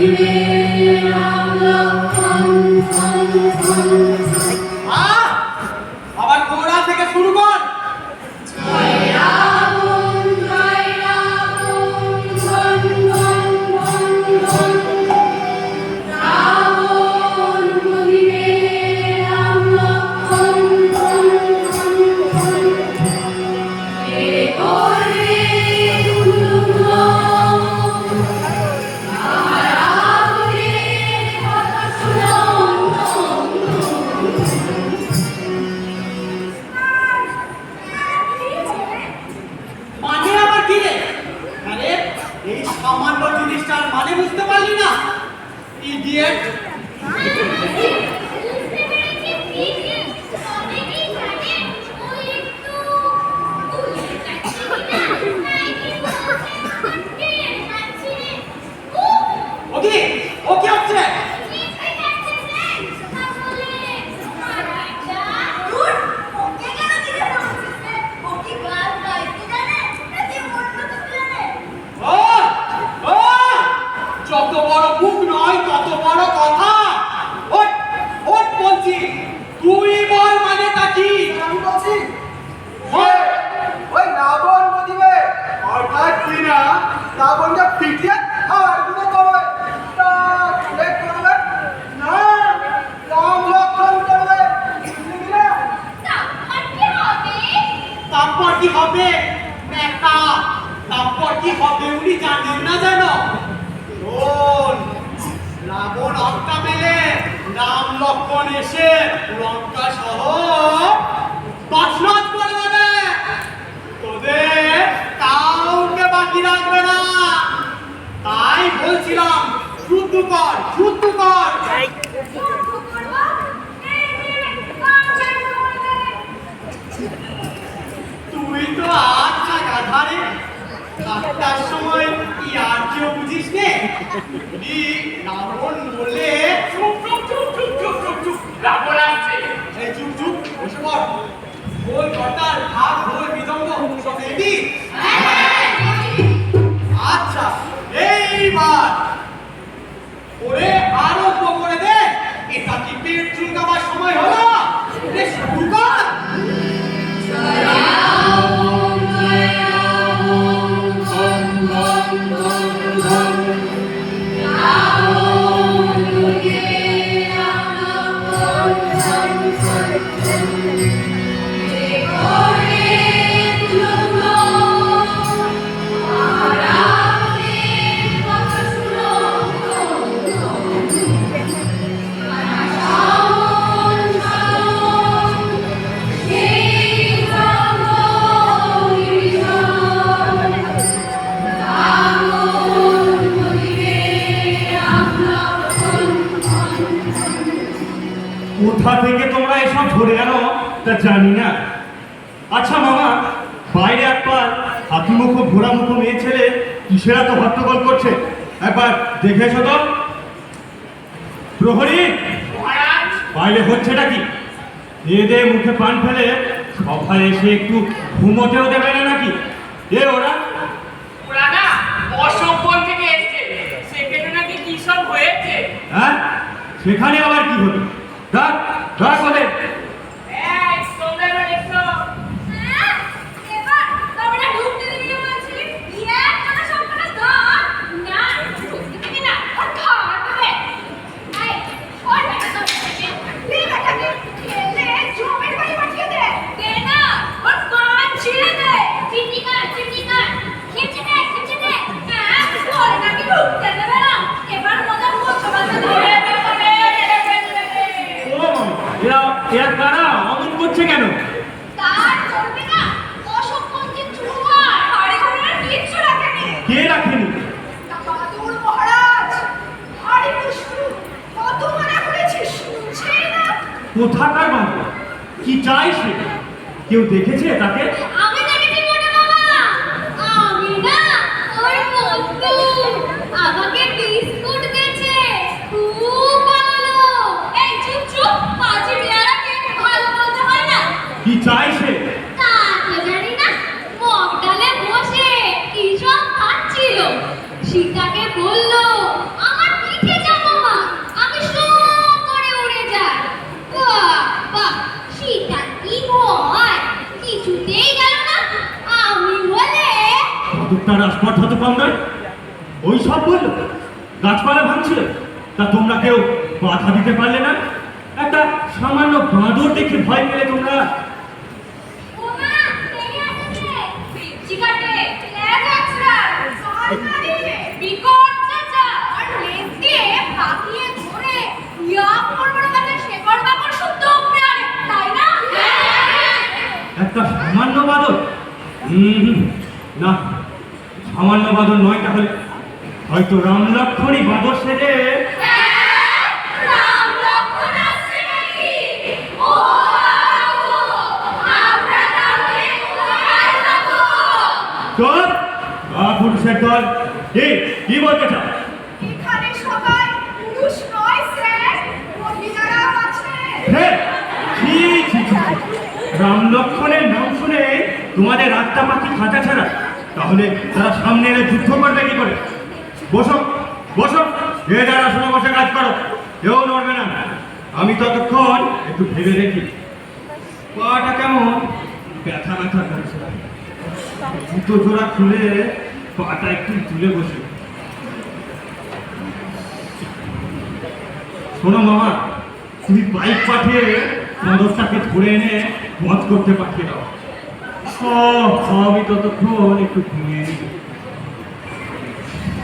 You. মুখ নয় তত বড় কথা। ওট ওট বলছি তুই বল মানেটা কি? আমি বলছি ওই ওই রাবণ মদিবে অর্থাৎ পিটিয়ে করবে তা কে করবে। না রাম লক্ষণ করবে। তারপর কি হবে? নেতা তারপর কি হবে? উনি জানেন না জানো শোন রাবণ অক্কা মেলে রাম লক্ষণ এসে লঙ্কা সহ তোদের কাউকে বাকি রাখবে না। তাই বলছিলাম তুই তো আচ্ছা গাধারে সাতটার সময় কি আর কেউ বুঝিস নে রাবণ বলে 어, তা জানি না। আচ্ছা মামা বাইরে একবার হাতি মুখ ঘোড়া মুখ মেয়ে ছেলে কিসের এত হট্টগোল করছে? একবার দেখে এসো তো। প্রহরী বাইরে হচ্ছেটা কি? এদে মুখে পান ফেলে সভায় এসে একটু ঘুমোতেও দেবে না নাকি? এ ওরা। ওরা না অসম্পন থেকে এসছে। সেখানে নাকি কি সব হয়েছে? হ্যাঁ? সেখানে আবার কি হলো? ডাক ডাক ওদের এই, তোমরা এবার এসো। এবার মজা করতে পারবে ও মামা, এরা এরা কারা অমন করছে কেন তার চলবে না অসম্পন্থী চুয়ার ঘরে ঘরে আর কিচ্ছু রাখেনি কে রাখেনি তা বাদুর মহারাজ আরে বিষ্ণু কত মানা করেছিস শুনছে না। কোথাকার বাংলা কি চাই সে? কেউ দেখেছে তাকে আমি দেখেছি মোটা বাবা আমি না ওর বন্ধু আমাকে বিস্কুট দিয়েছে খুব ভালো এই চুপ চুপ পাঁচি পেয়ারাকে ভালো বলতে হয় না কি চাই সে তা তো জানি না মগ ডালে বসে কি সব খাচ্ছিল সীতাকে বলল আমার কি তার আসপর্ধা তো কম নয়। ওই সব বলল গাছপালা ভাঙছিল। তা তোমরা কেউ বাধা দিতে পারলে না? একটা সামান্য বাঁদর দেখে ভয় পেলে তোমরা। একটা সামান্য বাদর? হুম। না সামান্য বাদর নয় তাহলে হয়তো রাম লক্ষণই বাদর সেজে পুরুষের দল এই কি বলতে চাও? এখানে সবাই পুরুষ নয় স্যার। মহিলারাও আছে। রাম লক্ষণের নাম শুনে তোমাদের আত্মা পাখি খাঁচা ছাড়া তাহলে তারা সামনে এলে যুদ্ধ করবে কি করে? বসো বসো। এ যারা শুনে বসে কাজ করো। কেউ নড়বে না। আমি ততক্ষণ একটু ভেবে দেখি। পাটা কেমন? ব্যথা ব্যথা করছে। জুতো জোড়া খুলে পাটা একটু তুলে বসে। শোনো মামা, তুমি বাইক পাঠিয়ে মদরটাকে ধরে এনে বধ করতে পাঠিয়ে দাও। আমি ততক্ষণ একটু ঘুমিয়ে নিই